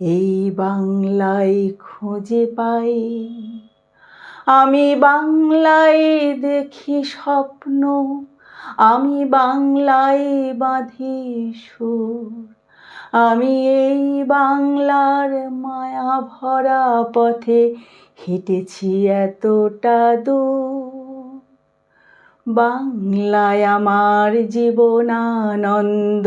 এই বাংলায় খুঁজে পাই। আমি বাংলায় দেখি স্বপ্ন, আমি বাংলায় বাঁধি সুর। আমি এই বাংলার মায়া ভরা পথে হেঁটেছি এতটা দূর। বাংলায় আমার জীবনানন্দ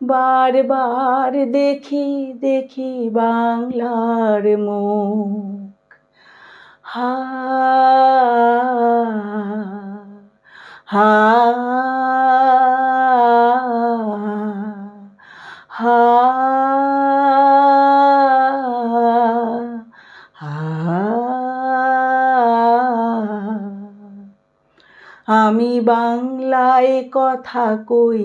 বারবার দেখি দেখি বাংলার মুখ। হা হা হা আমি বাংলায় কথা কই।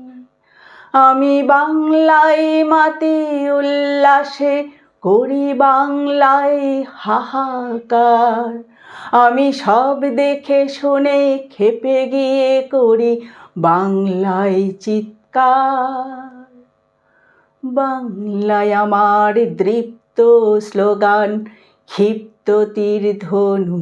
আমি বাংলায় মাতি উল্লাসে করি বাংলায় হাহাকার। আমি সব দেখে শুনে খেপে গিয়ে করি বাংলায় চিৎকার। বাংলায় আমার দৃপ্ত স্লোগান, ক্ষিপ্ত তীর ধনু।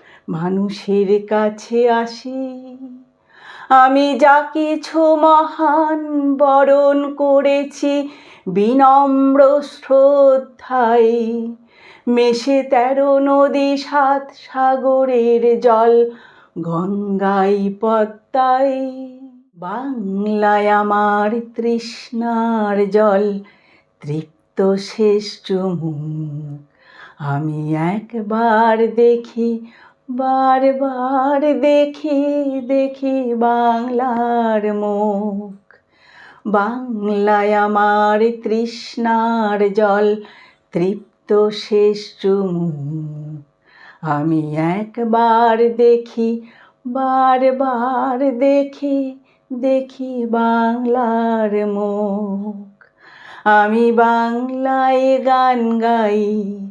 মানুষের কাছে আসি। আমি যা কিছু মহান বরণ করেছি, বিনম্র শ্রদ্ধায় মেশে তেরো নদী, সাত সাগরের জল গঙ্গাই পদ্মায়। বাংলায় আমার তৃষ্ণার জল, তৃপ্ত শেষ চুমুক আমি একবার দেখি বারবার দেখি দেখি বাংলার মুখ। বাংলায় আমার তৃষ্ণার জল, তৃপ্ত শেষ চুমুক। আমি একবার দেখি, বারবার দেখি দেখি বাংলার মুখ। আমি বাংলায় গান গাই